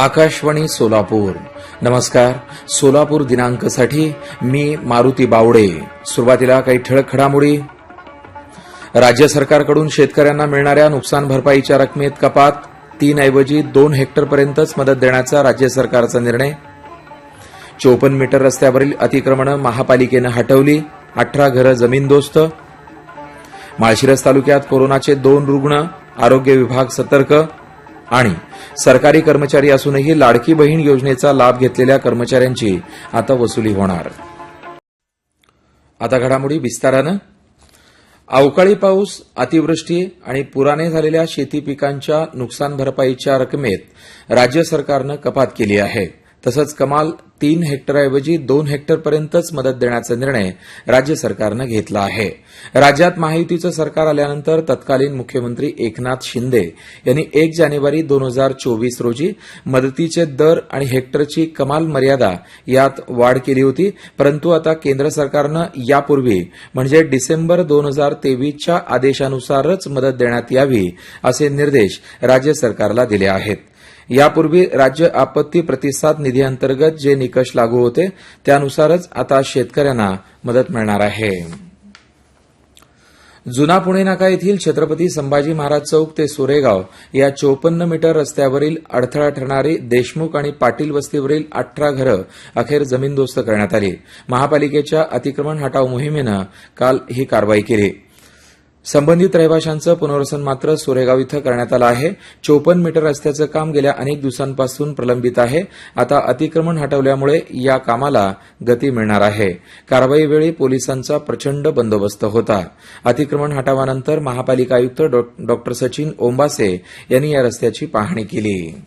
आकाशवाणी सोलापूर. नमस्कार. सोलापूर दिनांकसाठी मी मारुती बावडे. सुरुवातीला काही ठळक घडामोडी. राज्य सरकारकडून शेतकऱ्यांना मिळणाऱ्या नुकसान भरपाईच्या रकमेत कपात. तीन ऐवजी दोन हेक्टरपर्यंतच मदत देण्याचा राज्य सरकारचा निर्णय. चोपन्न मीटर रस्त्यावरील अतिक्रमणं महापालिकेनं हटवली. अठरा घरं जमीनदोस्त माळशिरस तालुक्यात कोरोनाचे दोन रुग्ण. आरोग्य विभाग सतर्क. आणि सरकारी कर्मचारी असूनही लाडकी बहीण योजनेचा लाभ घेतलेल्या कर्मचाऱ्यांची आता वसुली होणार. आता घडामोडी विस्तारानं. अवकाळी पाऊस अतिवृष्टी आणि पुराने झालेल्या शेती पिकांच्या नुकसान भरपाईच्या रकमेत राज्य सरकारनं कपात केली आहे. तसंच कमाल तीन हेक्टरऐवजी दोन हेक्टरपर्यंतच मदत देण्याचा निर्णय राज्य सरकारनं घेतला आहे. राज्यात महायुतीचं सरकार आल्यानंतर तत्कालीन मुख्यमंत्री एकनाथ शिंदे यांनी एक जानेवारी दोन हजार चोवीस रोजी मदतीचे दर आणि हेक्टरची कमाल मर्यादा यात वाढ केली होती परंतु आता केंद्र सरकारनं यापूर्वी म्हणजे डिसेंबर दोन हजार तेवीसच्या आदेशानुसारच मदत देण्यात यावी असे निर्देश राज्य सरकारला दिले आहेत. यापूर्वी राज्य आपत्ती प्रतिसाद निधीअंतर्गत जे निकष लागू होते त्यानुसारच आता शेतकऱ्यांना मदत मिळणार आहे. जुना पुणे नाका येथील छत्रपती संभाजी महाराज चौक ते सोरेगाव या चोपन्न मीटर रस्त्यावरील अडथळा ठरणारी देशमुख आणि पाटील वस्तीवरील अठरा घरं अखेर जमीनदोस्त करण्यात आली. महापालिकेच्या अतिक्रमण हटाव मोहिमेनं काल ही कारवाई केली. संबंधित रहिवाशांचं पुनर्वसन मात्र सोरेगाव इथं करण्यात आलं आहे. चोपन्न मीटर रस्त्याचं काम गेल्या अनेक दिवसांपासून प्रलंबित आहे. आता अतिक्रमण हटवल्यामुळे या कामाला गती मिळणार आहे. कारवाईवेळी पोलिसांचा प्रचंड बंदोबस्त होता. अतिक्रमण हटावानंतर महापालिका आयुक्त डॉ सचिन ओंबासे यांनी या रस्त्याची पाहणी केली.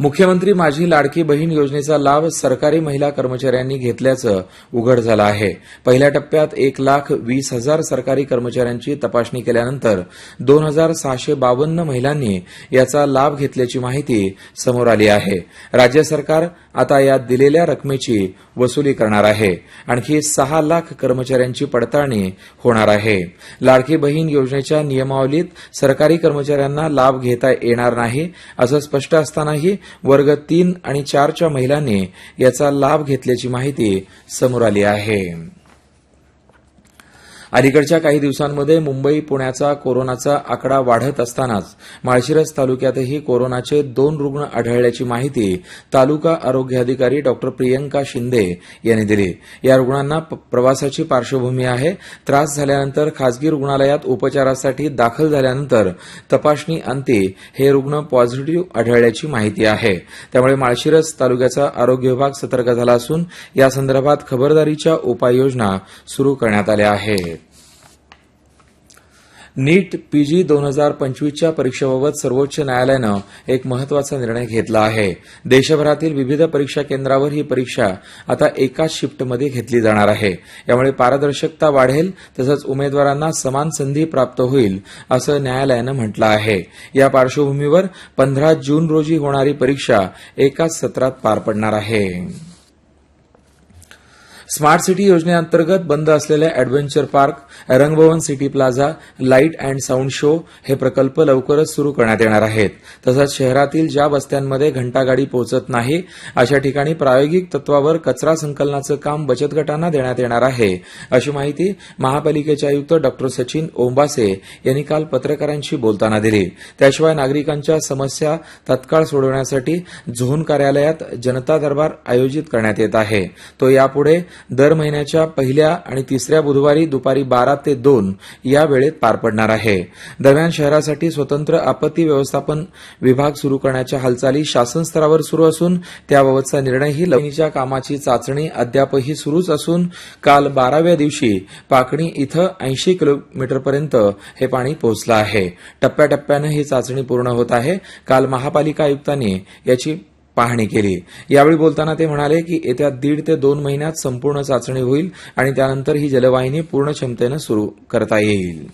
मुख्यमंत्री माझी लाडकी बहीण योजनेचा लाभ सरकारी महिला कर्मचाऱ्यांनी घेतल्याचं उघड झालं आहे. पहिल्या टप्प्यात एक लाख वीस हजार सरकारी कर्मचाऱ्यांची तपासणी केल्यानंतर दोन हजार सहाशे बावन्न महिलांनी याचा लाभ घेतल्याची माहिती समोर आली आहे. राज्य सरकार आता या दिलेल्या रकमेची वसुली करणार आहे. आणखी सहा लाख कर्मचाऱ्यांची पडताळणी होणार आहे. लाडकी बहीण योजनेच्या नियमावलीत सरकारी कर्मचाऱ्यांना लाभ घेता येणार नाही असं स्पष्ट असतानाही वर्ग तीन आणि चारच्या महिलांनी याचा लाभ घेतल्याची माहिती समोर आली आहे. अलीकडच्या काही दिवसांमध्ये मुंबई पुण्याचा कोरोनाचा आकडा वाढत असतानाच माळशिरस तालुक्यातही कोरोनाचे दोन रुग्ण आढळल्याची माहिती तालुका आरोग्य अधिकारी डॉ. प्रियंका शिंदे यांनी दिली. या रुग्णांना प्रवासाची पार्श्वभूमी आहे. त्रास झाल्यानंतर खासगी रुग्णालयात उपचारासाठी दाखल झाल्यानंतर तपासणी अंती हे रुग्ण पॉझिटिव्ह आढळल्याची माहिती आहे. त्यामुळे माळशिरस तालुक्याचा आरोग्य विभाग सतर्क झाला असून यासंदर्भात खबरदारीच्या उपाययोजना सुरू करण्यात आल्या आहेत. नीट पीजी दोन हजार पंचवीसच्या परीक्षेबाबत सर्वोच्च न्यायालयानं एक महत्त्वाचा निर्णय घेतला आहे. देशभरातील विविध परीक्षा केंद्रावर ही परीक्षा आता एकाच शिफ्टमध्ये घेतली जाणार आहे. यामुळे पारदर्शकता वाढेल तसंच उमेदवारांना समान संधी प्राप्त होईल असं न्यायालयानं म्हटलं आहे. या पार्श्वभूमीवर पंधरा जून रोजी होणारी परीक्षा एकाच सत्रात पार पडणार आहे. स्मार्ट सिटी योजनेअंतर्गत बंद असलेल्या adventure park Rangbhavan city plaza light and sound show हे प्रकल्प लवकरच सुरू करण्यात येणार आहेत. तसंच शहरातील ज्या वस्त्यांमध्ये घंटागाडी पोहोचत नाही अशा ठिकाणी प्रायोगिक तत्वावर कचरा संकलनाचं काम बचत गटांना देण्यात येणार आहे. अशी माहिती महापालिकेचे आयुक्त डॉ सचिन ओंबासे यांनी काल पत्रकारांशी बोलताना दिली. त्याशिवाय नागरिकांच्या समस्या तत्काळ सोडवण्यासाठी झोन कार्यालयात जनता दरबार आयोजित करण्यात येत आहे. तो यापुढे दर महिन्याच्या पहिल्या आणि तिसऱ्या बुधवारी दुपारी बारा ते दोन या वेळेत पार पडणार आहे. दरम्यान शहरासाठी स्वतंत्र आपत्ती व्यवस्थापन विभाग सुरू करण्याच्या हालचाली शासन स्तरावर सुरू असून त्याबाबतचा निर्णयही लवणीच्या कामाची चाचणी अद्यापही सुरूच असून काल बाराव्या दिवशी पाकणी इथं ऐंशी किलोमीटरपर्यंत हे पाणी पोहोचलं आहे. टप्प्याटप्प्यानं ही चाचणी पूर्ण होत आहे. काल महापालिका आयुक्तांनी याची पाहणी केली. यावेळी बोलताना ते म्हणाले की येत्या दीड ते दोन महिन्यात संपूर्ण चाचणी होईल आणि त्यानंतर ही जलवाहिनी पूर्ण क्षमतेनं सुरू करता येईल.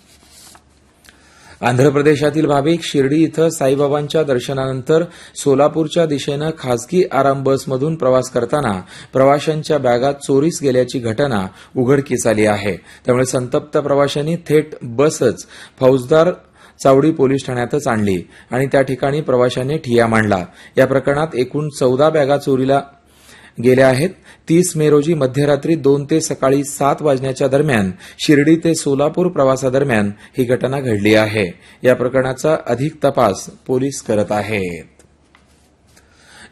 आंध्र प्रदेशातील भाविक शिर्डी इथं साईबाबांच्या दर्शनानंतर सोलापूरच्या दिशेनं खासगी आराम बसमधून प्रवास करताना प्रवाशांच्या बॅगात चोरीस गेल्याची घटना उघडकीस आली आहे. त्यामुळे संतप्त प्रवाशांनी थेट बसच फौजदार चावडी पोलीस ठाण्यातच आणली आणि त्या ठिकाणी प्रवाशांनी ठिया मांडला. या प्रकरणात एकूण चौदा बॅगा चोरीला गेल्या आहेत. तीस मे रोजी मध्यरात्री दोन ते सकाळी सात वाजण्याच्या दरम्यान शिर्डी ते सोलापूर प्रवासादरम्यान ही घटना घडली आहे. या प्रकरणाचा अधिक तपास पोलीस करत आहेत.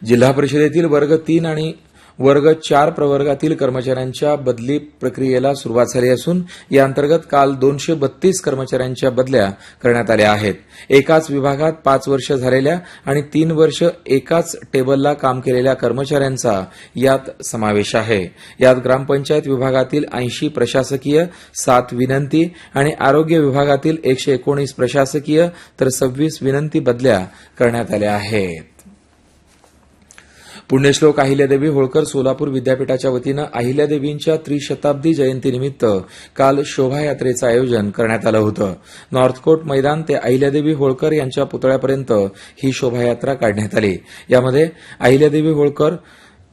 जिल्हा परिषदेतील वर्ग तीन आणि वर्ग चार प्रवर्गातील कर्मचाऱ्यांच्या बदली प्रक्रियेला सुरुवात झाली असून या अंतर्गत काल दोनशे बत्तीस कर्मचाऱ्यांच्या बदल्या करण्यात आल्या आहेत. एकाच विभागात पाच वर्ष झालेल्या आणि तीन वर्ष एकाच टेबलला काम केलेल्या कर्मचाऱ्यांचा यात समावेश आहे. यात ग्रामपंचायत विभागातील ऐंशी प्रशासकीय सात विनंती आणि आरोग्य विभागातील एकशे एकोणीस प्रशासकीय तर सव्वीस विनंती बदल्या करण्यात आल्या आहेत. पुण्यश्लोक अहिल्यादेवी होळकर सोलापूर विद्यापीठाच्या वतीनं अहिल्यादेवींच्या त्रिशताब्दी जयंतीनिमित्त काल शोभायात्रेचं आयोजन करण्यात आलं होतं. नॉर्थकोट मैदान ते अहिल्यादेवी होळकर यांच्या पुतळ्यापर्यंत ही शोभायात्रा काढण्यात आली. यामध्ये अहिल्यादेवी होळकर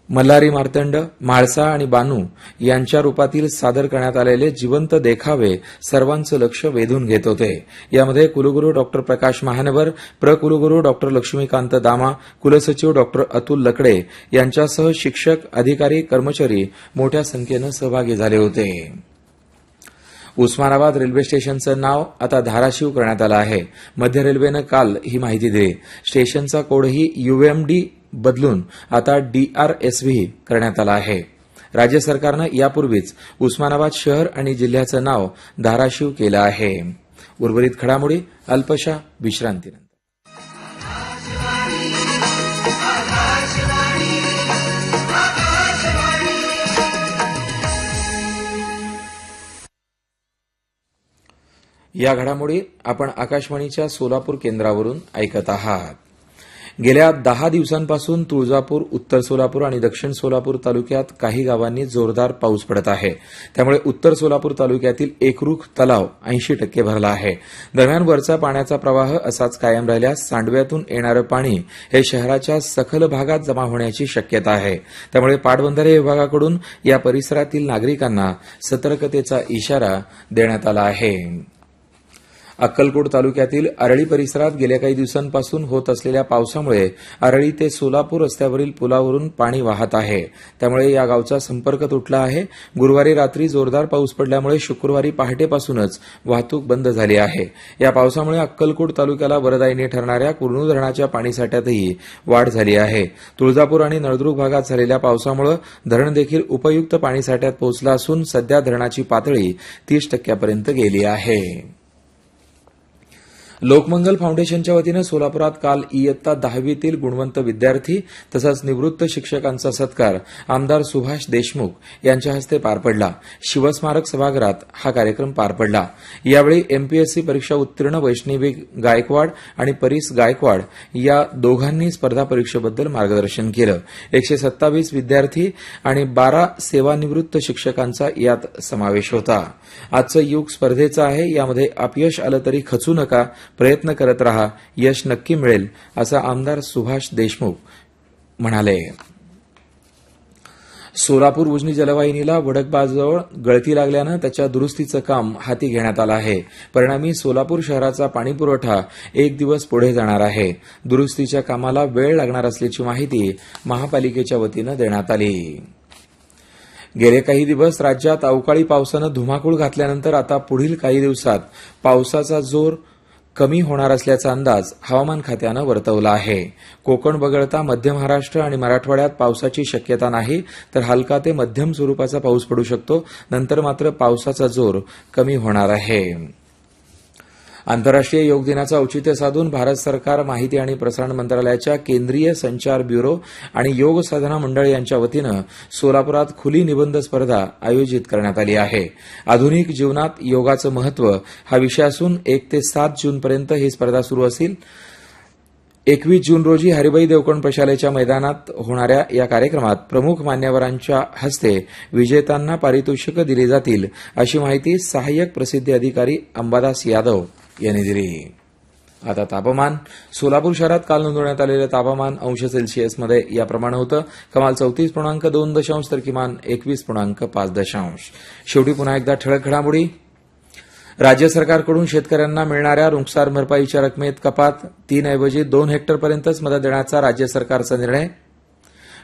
मल्हारी मार्तंड म्हाळसा आणि बानू यांच्या रूपातील सादर करण्यात आलेले जिवंत देखावे सर्वांचं लक्ष वेधून घेत होते. यामध्ये कुलगुरू डॉक्टर प्रकाश महानवर प्रकुलगुरू डॉक्टर लक्ष्मीकांत दामा कुलसचिव डॉक्टर अतुल लकडे यांच्यासह शिक्षक अधिकारी कर्मचारी मोठ्या संख्येनं सहभागी झाले होते. उस्मानाबाद रेल्वे स्टेशनचं नाव आता धाराशिव करण्यात आलं आहे. मध्य रेल्वेनं काल ही माहिती दिली. स्टेशनचा कोडही यूएमडी बदलून आता डीआरएसव्ही करण्यात आला आहे. राज्य सरकारनं यापूर्वीच उस्मानाबाद शहर आणि जिल्ह्याचं नाव धाराशिव केलं आहे. उर्वरित घडामोडी अल्पशा विश्रांतीनंतर. या घडामोडी आपण आकाशवाणीच्या सोलापूर केंद्रावरून ऐकत आहात. गेल्या दहा दिवसांपासून तुळजापूर उत्तर सोलापूर आणि दक्षिण सोलापूर तालुक्यात काही गावांनी जोरदार पाऊस पडत आहे. त्यामुळे उत्तर सोलापूर तालुक्यातील एकरूख तलाव ऐंशी टक्के भरला आहे. दरम्यान वरचा पाण्याचा प्रवाह असाच कायम राहिल्यास सांडव्यातून येणारं पाणी हे शहराच्या सखल भागात जमा होण्याची शक्यता आहे. त्यामुळे पाटबंधारे विभागाकडून या परिसरातील नागरिकांना सतर्कतेचा इशारा देण्यात आला आहे. अक्कलकोट तालुक्यातील अरळी परिसरात गेल्या काही दिवसांपासून होत असलेल्या पावसामुळे अरळी ते सोलापूर रस्त्यावरील पुलावरून पाणी वाहत आहे. त्यामुळे या गावचा संपर्क तुटला आहे. गुरुवारी रात्री जोरदार पाऊस पडल्यामुळे शुक्रवारी पहाटेपासूनच वाहतूक बंद झाली आहे. या पावसामुळे अक्कलकोट तालुक्याला वरदायिनी ठरणाऱ्या कुर्णू धरणाच्या पाणीसाठ्यातही वाढ झाली आहे. तुळजापूर आणि नळदुर्ग भागात झालेल्या पावसामुळे धरण देखील उपयुक्त पाणीसाठ्यात पोहोचलं असून सध्या धरणाची पातळी तीस टक्क्यापर्यंत गेली आहे. लोकमंगल फाउंडेशनच्या वतीनं सोलापुरात काल इयत्ता दहावीतील गुणवंत विद्यार्थी तसंच निवृत्त शिक्षकांचा सत्कार आमदार सुभाष देशमुख यांच्या हस्ते पार पडला. शिवस्मारक सभागृहात हा कार्यक्रम पार पडला. यावेळी एमपीएससी परीक्षा उत्तीर्ण वैष्णवी गायकवाड आणि परीस गायकवाड या दोघांनी स्पर्धा परीक्षेबद्दल मार्गदर्शन केलं. एकशे सत्तावीस विद्यार्थी आणि बारा सेवानिवृत्त शिक्षकांचा यात समावेश होता. आजचं युग स्पर्धेचं आहे. यामध्ये अपयश आलं तरी खचू नका प्रयत्न करत रहा यश नक्की मिळेल असं आमदार सुभाष देशमुख म्हणाले. सोलापूर उजनी जलवाहिनीला वडकबाजवळ गळती लागल्यानं त्याच्या दुरुस्तीचं काम हाती घेण्यात आलं आहे. परिणामी सोलापूर शहराचा पाणीपुरवठा एक दिवस पुढे जाणार आहे. दुरुस्तीच्या कामाला वेळ लागणार असल्याची माहिती महापालिकेच्या वतीनं देण्यात आली. गेले काही दिवस राज्यात अवकाळी पावसानं धुमाकूळ घातल्यानंतर आता पुढील काही दिवसात पावसाचा जोर कमी होणार असल्याचा अंदाज हवामान खात्यानं वर्तवला आहे. कोकण वगळता मध्य महाराष्ट्र आणि मराठवाड्यात पावसाची शक्यता नाही तर हलका ते मध्यम स्वरूपाचा पाऊस पडू शकतो. नंतर मात्र पावसाचा जोर कमी होणार आहे. आंतरराष्ट्रीय योग दिनाचं औचित्य साधून भारत सरकार माहिती आणि प्रसारण मंत्रालयाच्या केंद्रीय संचार ब्युरो आणि योग साधना मंडळ यांच्या वतीनं सोलापुरात खुली निबंध स्पर्धा आयोजित करण्यात आली आहे. आधुनिक जीवनात योगाचं महत्त्व हा विषय असून एक ते सात जूनपर्यंत ही स्पर्धा सुरू असेल. एकवीस जून रोजी हरिभाई देवकण प्रशालेच्या मैदानात होणाऱ्या या कार्यक्रमात प्रमुख मान्यवरांच्या हस्ते विजेत्यांना पारितोषिकं दिली जातील अशी माहिती सहाय्यक प्रसिद्धी अधिकारी अंबादास यादव यांनी दिली आता तापमान सोलापूर शहरात काल नोंदवण्यात आलेलं तापमान अंश सेल्सिअसमध्ये याप्रमाणे होतं. कमाल चौतीस पूर्णांक दोन दशांश तर किमान एकवीस पूर्णांक पाच दशांश. शेवटी पुन्हा एकदा ठळक घडामोडी. राज्य सरकारकडून शेतकऱ्यांना मिळणाऱ्या नुकसान भरपाईच्या रकमेत कपात. तीनऐवजी दोन हेक्टरपर्यंतच मदत देण्याचा राज्य सरकारचा निर्णय.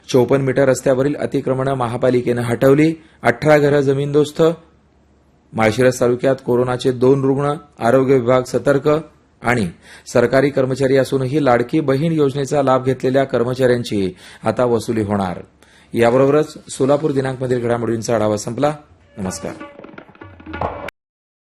चौपन्न मीटर रस्त्यावरील अतिक्रमणं महापालिकेनं हटवली. अठरा घरं जमीनदोस्त. माळशिरस तालुक्यात कोरोनाचे दोन रुग्ण आरोग्य विभाग सतर्क आणि सरकारी कर्मचारी असूनही लाडकी बहीण योजनेचा लाभ घेतलेल्या कर्मचाऱ्यांची आता वसुली होणार. याबरोबरच सोलापूर दिनांकमधील घडामोडींचा आढावा संपला. नमस्कार.